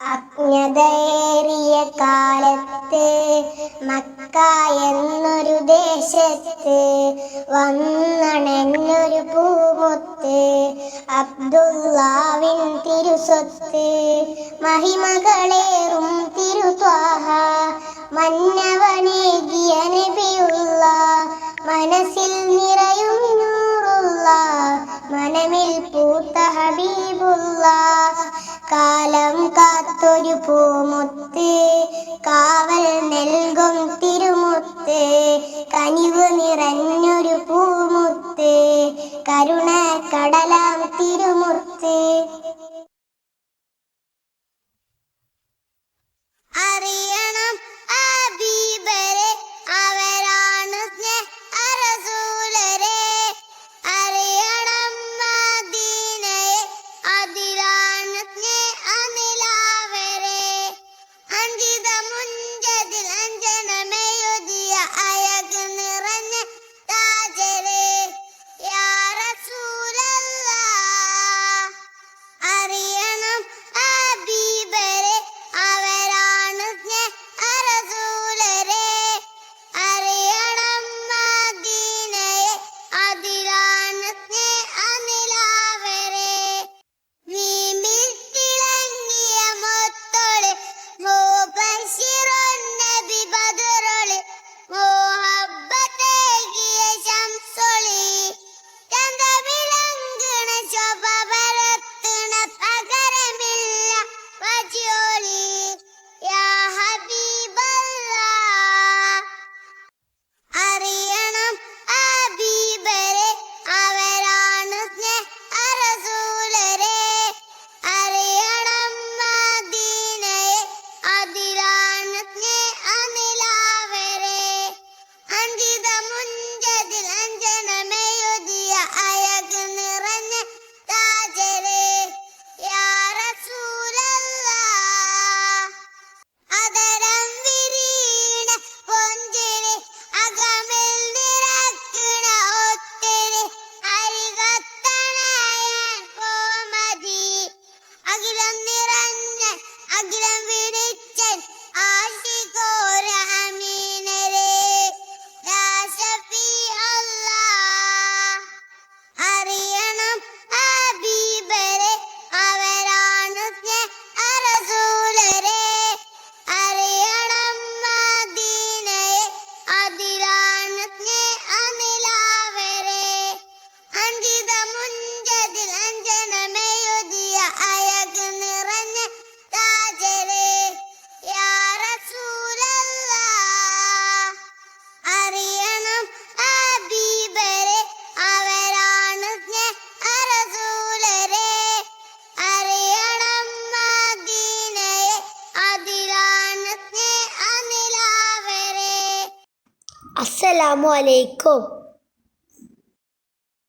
അജ്ഞതയേറിയ കാലത്ത് മക്ക എന്നൊരു ദേശത്ത് വന്നണഞ്ഞൊരു പൂമുത്ത് അബ്ദുല്ലാവിൻ തിരുസ്വത്ത് മഹിമകളേറും തിരുത്വാഹ മന്നവനേകിയ മനസ്സിൽ നിറയുന്നൂറുള്ള മനമിൽ പൂത്ത ഹബീബുള്ള കാലം കാ കാത്തൊരു പൂമുത്ത് കാവൽ നൽകും തിരുമുത്ത് കനിവ് നിറഞ്ഞൊരു പൂമുത്ത് കരുണ കടല അസ്സലാമു അലൈക്കും.